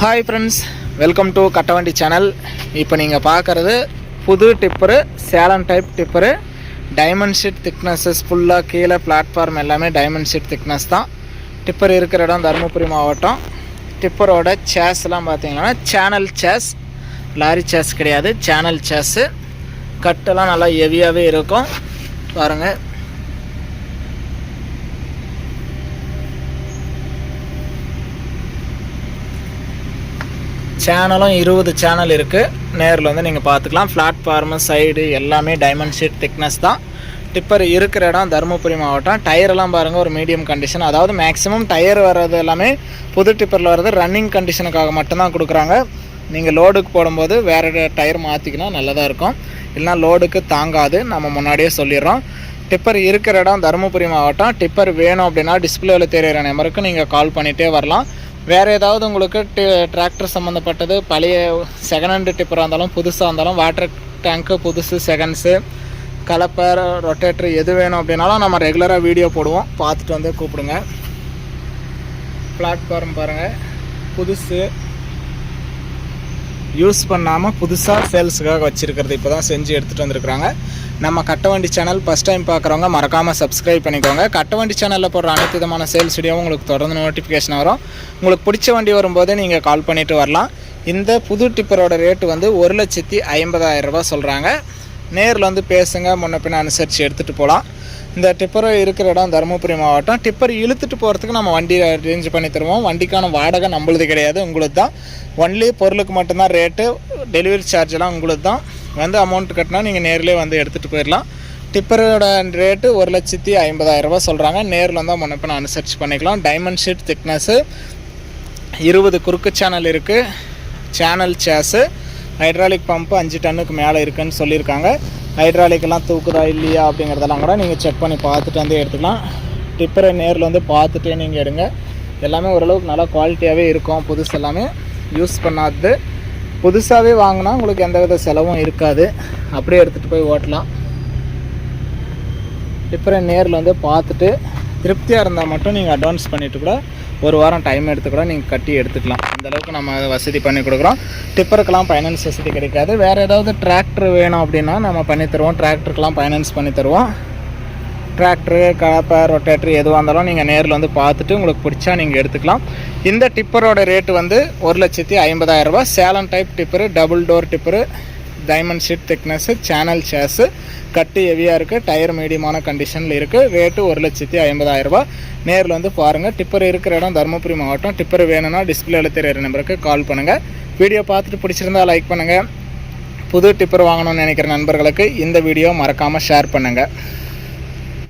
Hi friends welcome to Kattavandi channel இப்போ நீங்கள் பார்க்குறது புது tipper Salem type tipper diamond sheet thicknesses ஃபுல்லாக கீழே பிளாட்ஃபார்ம் எல்லாமே டைமண்ட் ஷீட் திக்னஸ் தான். டிப்பர் இருக்கிற இடம் தருமபுரி மாவட்டம். டிப்பரோட சேஸ்லாம் பார்த்தீங்கன்னா சேனல் சேஸ் லாரி சேஸ் கிடையாது சேனல் சேஸு கட்டெல்லாம் நல்லா ஹெவியாகவே இருக்கும். பாருங்கள் சேனலும் இருபது சேனல் இருக்குது நேரில் வந்து நீங்கள் பார்த்துக்கலாம் பிளாட்ஃபார்மு சைடு எல்லாமே டைமண்ட் ஷீட் திக்னஸ் தான். டிப்பர் இருக்கிற இடம் தருமபுரி மாவட்டம். டயரெல்லாம் பாருங்கள் ஒரு மீடியம் கண்டிஷன் அதாவது மேக்ஸிமம் டயர் வர்றது எல்லாமே புது டிப்பரில் வர்றது ரன்னிங் கண்டிஷனுக்காக மட்டும்தான் கொடுக்குறாங்க. நீங்கள் லோடுக்கு போடும்போது வேறு டயர் மாற்றிக்கினா நல்லதாக இருக்கும். இல்லைனா லோடுக்கு தாங்காது. நம்ம முன்னாடியே சொல்லிடுறோம். டிப்பர் இருக்கிற இடம் தருமபுரி மாவட்டம். டிப்பர் வேணும் அப்படின்னா டிஸ்பிளேவில் தெரியிற நம்பருக்கு நீங்கள் கால் பண்ணிகிட்டே வரலாம். வேறு ஏதாவது உங்களுக்கு டி டிராக்டர் சம்மந்தப்பட்டது பழைய செகண்ட் ஹேண்டு டிப்பராக இருந்தாலும் புதுசாக இருந்தாலும் வாட்டர் டேங்க்கு புதுசு செகண்ட்ஸு கலப்பர் ரொட்டேட்ரு எது வேணும் அப்படின்னாலும் நம்ம ரெகுலராக வீடியோ போடுவோம். பார்த்துட்டு வந்து கூப்பிடுங்க. பிளாட்ஃபார்ம் பாருங்கள் புதுசு. யூஸ் பண்ணாமல் புதுசாக சேல்ஸுக்காக வச்சுருக்கிறது இப்போ தான் செஞ்சு எடுத்துகிட்டு வந்திருக்கிறாங்க. நம்ம கட்டவண்டி சேனல் ஃபஸ்ட் டைம் பார்க்குறவங்க மறக்காமல் சப்ஸ்கிரைப் பண்ணிக்கோங்க. கட்டவண்டி சேனலில் போடுற அனைத்து விதமான சேல்ஸ் வீடியோவும் உங்களுக்கு தொடர்ந்து நோட்டிஃபிகேஷன் வரும். உங்களுக்கு பிடிச்ச வண்டி வரும்போது நீங்கள் கால் பண்ணிவிட்டு வரலாம். இந்த புது டிப்பரோட ரேட்டு வந்து ஒரு லட்சத்தி ஐம்பதாயிரம் ரூபா சொல்கிறாங்க நேரில் வந்து பேசுங்க முன்ன பின்ன அனுசரித்து எடுத்துகிட்டு போகலாம் இந்த டிப்பரை இருக்கிற இடம் தருமபுரி மாவட்டம். டிப்பர் இழுத்துட்டு போகிறதுக்கு நம்ம வண்டி அரேஞ்ச் பண்ணி தருவோம். வண்டிக்கான வாடகை நம்மளுது கிடையாது உங்களுக்கு தான் ஒன்லி பொருளுக்கு மட்டும்தான் ரேட்டு டெலிவரி சார்ஜெல்லாம் உங்களுக்கு தான் வந்து அமௌண்ட் கட்டினா நீங்கள் நேரிலே வந்து எடுத்துகிட்டு போயிடலாம். டிப்பரோட ரேட்டு ஒரு லட்சத்தி ஐம்பதாயிரரூபா சொல்கிறாங்க நேரில் வந்தால் நான் அனுசரிச்சு பண்ணிக்கலாம். டைமண்ட் ஷீட் திக்னஸ்ஸு இருபது குறுக்கு சேனல் இருக்குது சேனல் சேஸு ஹைட்ராலிக் பம்பு அஞ்சு டன்னுக்கு மேலே இருக்குன்னு சொல்லியிருக்காங்க. ஹைட்ராலிக்கெல்லாம் தூக்குதா இல்லையா அப்படிங்கிறதெல்லாம் கூட நீங்கள் செக் பண்ணி பார்த்துட்டு வந்து எடுத்துக்கலாம். டிப்பரை நேரில் வந்து பார்த்துட்டே நீங்கள் எடுங்க. எல்லாமே ஓரளவுக்கு நல்லா குவாலிட்டியாகவே இருக்கும். புதுசு எல்லாமே யூஸ் பண்ணாதது. புதுசாகவே வாங்கினா உங்களுக்கு எந்த வித செலவும் இருக்காது. அப்படியே எடுத்துகிட்டு போய் ஓட்டலாம். டிப்பரை நேரில் வந்து பார்த்துட்டு திருப்தியாக இருந்தால் மட்டும் நீங்கள் அட்வான்ஸ் பண்ணிவிட்டு கூட ஒரு வாரம் டைம் எடுத்து கூட நீங்கள் கட்டி எடுத்துக்கலாம். அந்த அளவுக்கு நம்ம அதை வசதி பண்ணி கொடுக்குறோம். டிப்பருக்கெல்லாம் ஃபைனான்ஸ் வசதி கிடைக்காது. வேறு ஏதாவது டிராக்டர் வேணும் அப்படின்னா நம்ம பண்ணித்தருவோம் டிராக்டருக்கெல்லாம் ஃபைனான்ஸ் பண்ணி தருவோம். டிராக்டரு கலப்பை ரொட்டேட்ரு எதுவாக இருந்தாலும் நீங்கள் நேரில் வந்து பார்த்துட்டு உங்களுக்கு பிடிச்சா நீங்கள் எடுத்துக்கலாம். இந்த டிப்பரோட ரேட்டு வந்து ஒரு லட்சத்தி ஐம்பதாயிரரூபா Salem type tipper double door tipper diamond sheet thickness channel chassis கட்டு ஹெவியாக இருக்குது டயர் மீடியமான கண்டிஷனில் இருக்குது ரேட்டு ஒரு லட்சத்தி ஐம்பதாயிரரூபா நேரில் வந்து பாருங்கள் டிப்பர் இருக்கிற இடம் தருமபுரி மாவட்டம். டிப்பர் வேணும்னா டிஸ்பிளேல தெரியிற நம்பருக்கு கால் பண்ணுங்கள் வீடியோ பார்த்துட்டு பிடிச்சிருந்தா லைக் பண்ணுங்கள் புது டிப்பர் வாங்கணும்னு நினைக்கிற நண்பர்களுக்கு இந்த வீடியோ மறக்காமல் ஷேர் பண்ணுங்கள்